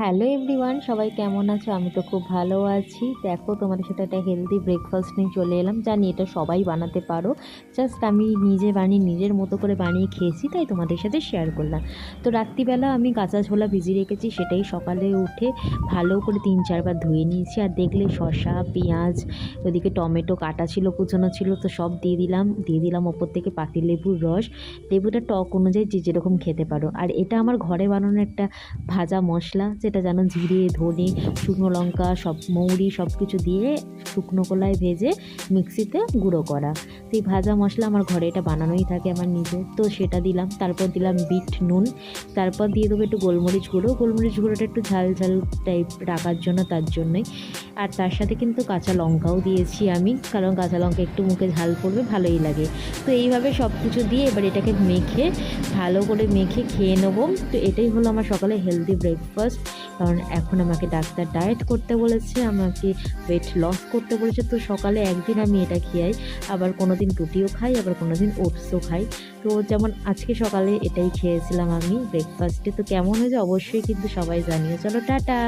Hello everyone, সবাই কেমন আছো? আমি তো খুব ভালো আছি। দেখো, তোমাদের সাথে একটা হেলদি ব্রেকফাস্ট নিয়ে চলে এলাম। জানি এটা সবাই বানাতে পারো। জাস্ট আমি নিজে বানিয়ে, নিজের মতো করে বানিয়ে খেয়েছি, তাই তোমাদের সাথে শেয়ার করলাম। তো রাত্রিবেলা আমি কাঁচা ছোলা ভিজিয়ে রেখেছি, সেটাই সকালে উঠে ভালো করে তিন চারবার ধুয়ে নিয়েছি। আর দেখলে শসা, পেঁয়াজ, ওদিকে টমেটো কাটা ছিল, কুচনো ছিল, তো সব দিয়ে দিলাম। দিয়ে দিলাম ওপর থেকে পাতি লেবুর রস। লেবুটা টক অনুযায়ী যে যেরকম খেতে পারো। আর এটা আমার ঘরে বানানো একটা ভাজা মশলা যেটা যেন জিরে, ধনে, শুকনো লঙ্কা, সব মৌরি সব কিছু দিয়ে শুকনো কলায় ভেজে মিক্সিতে গুঁড়ো করা। তো এই ভাজা মশলা আমার ঘরে এটা বানানোই থাকে আমার নিজে। তো সেটা দিলাম, তারপর দিলাম বিট, নুন, তারপর দিয়ে দেবো একটু গোলমরিচ গুঁড়ো। গোলমরিচ গুঁড়োটা একটু ঝাল ঝাল টাইপ রাখার জন্য তার জন্যই। আর তার সাথে কিন্তু কাঁচা লঙ্কাও দিয়েছি আমি, কারণ কাঁচা লঙ্কা একটু মুখে ঝাল পড়বে, ভালোই লাগে। তো এইভাবে সব কিছু দিয়ে এবার এটাকে মেখে, ভালো করে মেখে খেয়ে নেব। তো এটাই হলো আমার সকালে হেলদি ব্রেকফাস্ট কারণ এখন আমাকে ডাক্তার ডায়েট করতে বলেছে, আমাকে ওয়েট লস করতে বলেছে। তো সকালে একদিন আমি এটা খেয়াই, আবার কোনো দিন রুটিও খাই, আবার কোনো দিন ওটসও খাই। তো যেমন আজকে সকালে এটাই খেয়েছিলাম আমি ব্রেকফাস্টে তো কেমন হয়েছে অবশ্যই কিন্তু সবাই জানিও। চলো, টাটা!